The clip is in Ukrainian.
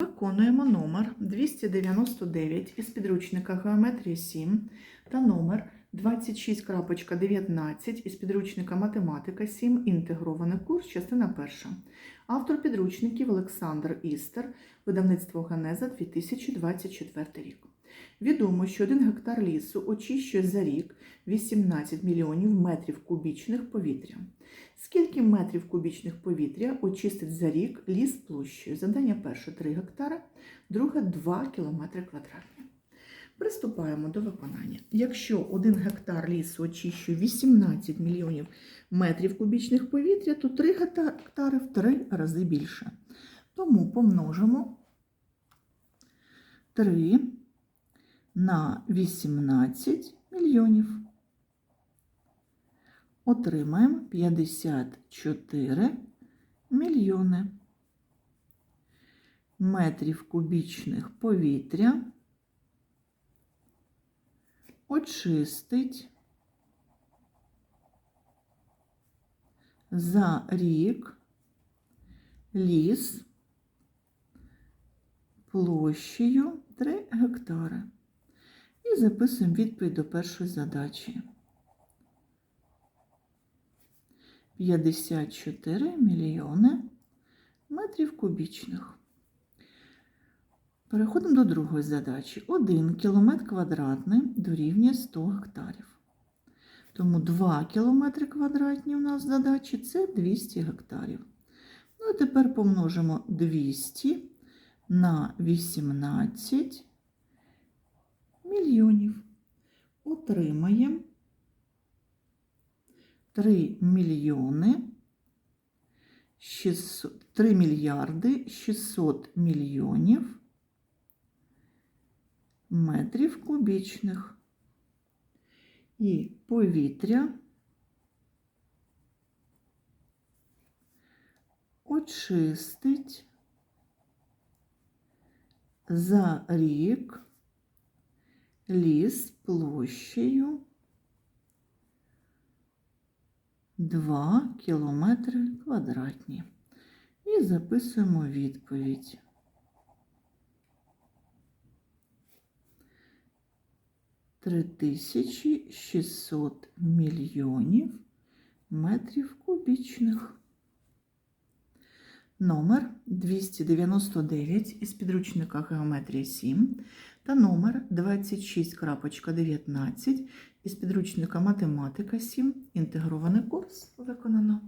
Виконуємо номер 299 із підручника Геометрія 7 та номер 26.19 із підручника Математика 7. Інтегрований курс, частина перша. Автор підручників Олександр Істер, видавництво Генеза 2024 рік. Відомо, що 1 гектар лісу очищує за рік 18 мільйонів метрів кубічних повітря. Скільки метрів кубічних повітря очистить за рік ліс площею? Завдання перше 3 гектари, друге 2 кілометри квадратні. Приступаємо до виконання. Якщо 1 гектар лісу очищує 18 мільйонів метрів кубічних повітря, то 3 гектари в 3 рази більше. Тому помножимо 3 на 18 мільйонів. Отримаємо 54 мільйони метрів кубічних повітря очистить за рік ліс площею 3 гектари. І записуємо відповідь до першої задачі. 54 мільйони метрів кубічних. Переходимо до другої задачі. 1 кілометр квадратний дорівнює 100 гектарів. Тому 2 кілометри квадратні у нас задачі це 200 гектарів. Ну і тепер помножимо 200 на 18 мільйонів. Отримаємо 3 мільйони 600, 3 мільярди 600 мільйонів метрів кубічних. І повітря очистить за рік ліс площею 2 кілометри квадратні. І записуємо відповідь. Три тисячі шістсот мільйонів метрів кубічних. Номер 299 із підручника Геометрія 7 та номер 26.19 із підручника Математика 7. Інтегрований курс виконано.